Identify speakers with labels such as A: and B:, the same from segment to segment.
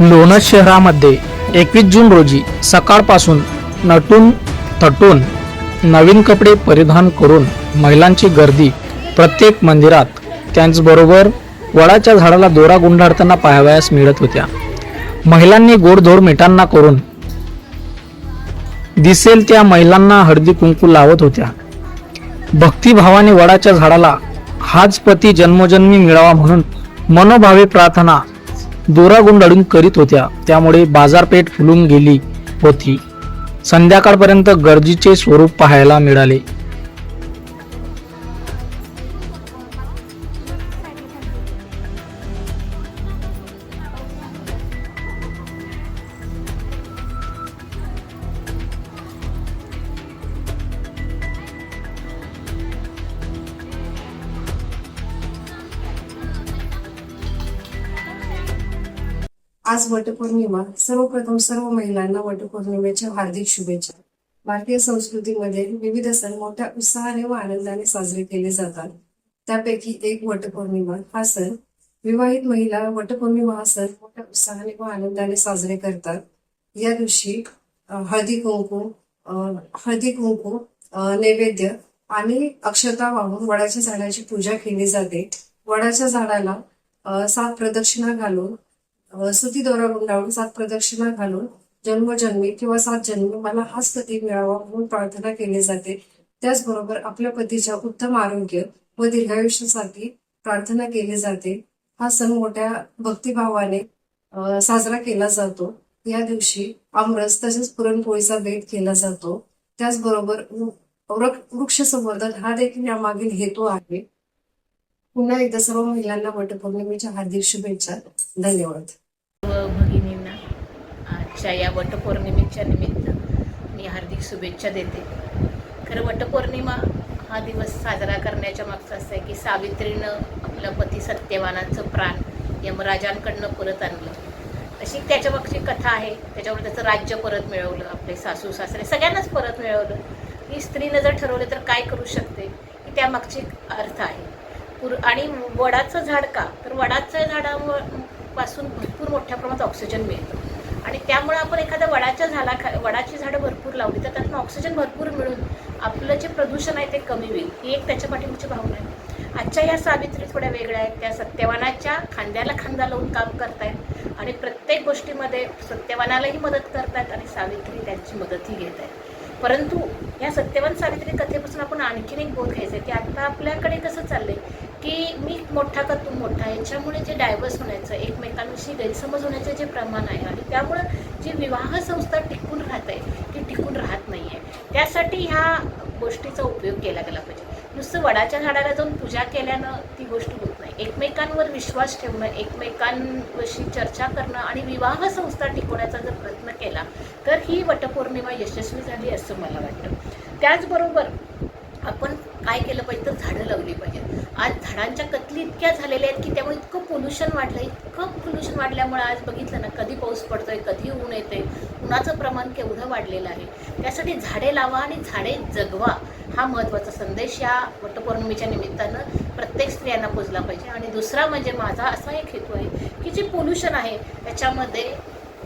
A: लोणद शहरामध्ये एकवीस जून रोजी सकाळपासून नटून थटून नवीन कपडे परिधान करून महिलांची गर्दी प्रत्येक मंदिरात त्याचबरोबर वडाच्या झाडाला दोरा गुंडाळताना पाहावयास मिळत होत्या. महिलांनी गोडधोड मिठांना करून दिसेल त्या महिलांना हळदी कुंकू लावत होत्या. भक्तिभावाने वडाच्या झाडाला हाच पती जन्मोजन्मी मिळावा म्हणून मनोभावे प्रार्थना दोरा गुंडाळून करीत होत्या. त्यामुळे बाजारपेठ फुलून गेली होती. संध्याकाळपर्यंत गर्दीचे स्वरूप पाहायला मिळाले.
B: आज वटपौर्णिमा. सर्वप्रथम सर्व महिलांना वटपौर्णिमेच्या हार्दिक शुभेच्छा. भारतीय संस्कृतीमध्ये विविध सण मोठ्या उत्साहाने व आनंदाने साजरे केले जातात. त्यापैकी एक वटपौर्णिमा हा सण. विवाहित महिला वटपौर्णिमा हा सण मोठ्या उत्साहाने व आनंदाने साजरे करतात. या दिवशी हळदी कुंकू हळदी कुंकू नैवेद्य आणि अक्षता वाहून वडाच्या झाडाची पूजा केली जाते. वडाच्या झाडाला सात प्रदक्षिणा घालून सुती दोरा गुंडाळून सात प्रदक्षिणा घालून जन्मजन्मी किंवा सात जन्मी मला हाच पती मिळावा म्हणून प्रार्थना केली जाते. त्याचबरोबर आपल्या पतीच्या उत्तम आरोग्य व दीर्घायुष्यासाठी प्रार्थना केली जाते. हा सण मोठ्या भक्तिभावाने साजरा केला जातो. या दिवशी आमरस तसेच पुरणपोळीचा बेट केला जातो. त्याचबरोबर वृक्ष वृक्ष संवर्धन हा देखील यामागील हेतू आहे. पुन्हा एकदा सर्व महिलांना वटपौर्णिमेच्या हार्दिक शुभेच्छा. धन्यवाद.
C: भगिनींना आजच्या या वटपौर्णिमेच्या निमित्त मी हार्दिक शुभेच्छा देते. खरं वटपौर्णिमा हा दिवस साजरा करण्याच्या मागचं असं आहे की सावित्रीनं आपलं पती सत्यवानाचं प्राण यमराजांकडनं परत आणलं. अशी त्याच्या मागची कथा आहे. त्याच्यावर त्याचं राज्य परत मिळवलं आपले सासू सासरे सगळ्यांनाच परत मिळवलं. ही स्त्रीनं जर ठरवलं तर काय करू शकते? ही त्यामागची अर्थ आहे. पुर आणि वडाचं झाड का? तर वडाच्या झाडामुळं पासून भरपूर मोठ्या प्रमाणात ऑक्सिजन मिळतं. आणि त्यामुळे आपण एखाद्या वडाच्या झाडा खा वडाची झाडं भरपूर लावली तर त्यातून ऑक्सिजन भरपूर मिळून आपलं जे प्रदूषण आहे ते कमी होईल. ही एक त्याच्या पाठीमागची भावना आहे. आजच्या या सावित्री थोड्या वेगळ्या आहेत. त्या सत्यवानाच्या खांद्याला खांदा लावून काम करतायत आणि प्रत्येक गोष्टीमध्ये सत्यवानालाही मदत करतायत आणि सावित्री त्यांची मदतही घेत आहेत परंतु या सत्यवान सावित्री कथेपासून आपण आणखीन एक बोध घ्यायचं आहे की आत्ता आपल्याकडे कसं चाललं आहे की मी मोठा का तू मोठा? याच्यामुळे जे डायव्हर्स होण्याचं एकमेकांविषयी गैरसमज होण्याचं जे प्रमाण आहे आणि त्यामुळं जी विवाह संस्था टिकून राहत आहे ती टिकून राहत नाही आहे त्यासाठी ह्या गोष्टीचा उपयोग केला गेला पाहिजे. नुसतं वडाच्या झाडाला जाऊन पूजा केल्यानं ती गोष्ट होत नाही. एकमेकांवर विश्वास ठेवणं एकमेकांविषयी चर्चा करणं आणि विवाह संस्था टिकवण्याचा जर प्रयत्न केला तर ही वटपौर्णिमा यशस्वी झाली असं मला वाटतं. त्याचबरोबर आपण काय केलं पाहिजे तर झाडं लावली पाहिजेत. आज झाडांच्या कतली इतक्या झालेल्या आहेत की त्यामुळे इतकं पोल्युशन वाढलं इतकं पोल्युशन वाढल्यामुळे आज बघितलं ना कधी पाऊस पडतोय कधी ऊन येते उन्हाचं प्रमाण केवढं वाढलेलं आहे. त्यासाठी झाडे लावा आणि झाडे जगवा हा महत्त्वाचा संदेश या वटपौर्णिमेच्या निमित्तानं प्रत्येक स्त्रियांना पोचला पाहिजे. आणि दुसरा म्हणजे माझा असा एक हेतू आहे की जे पोल्युशन आहे त्याच्यामध्ये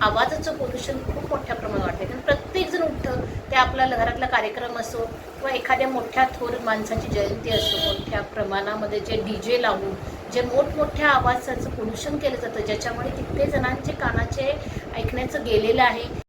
C: आवाजाचं पोल्युशन खूप मोठ्या प्रमाणात वाढते कारण उठतं ते आपला घरातला कार्यक्रम असो किंवा एखाद्या मोठ्या थोर माणसाची जयंती असो मोठ्या प्रमाणामध्ये जे डी जे लावून जे मोठमोठ्या आवाजाचं पोल्युशन केलं जातं ज्याच्यामुळे कित्येक जणांचे कानाचे ऐकण्याचं गेलेलं आहे.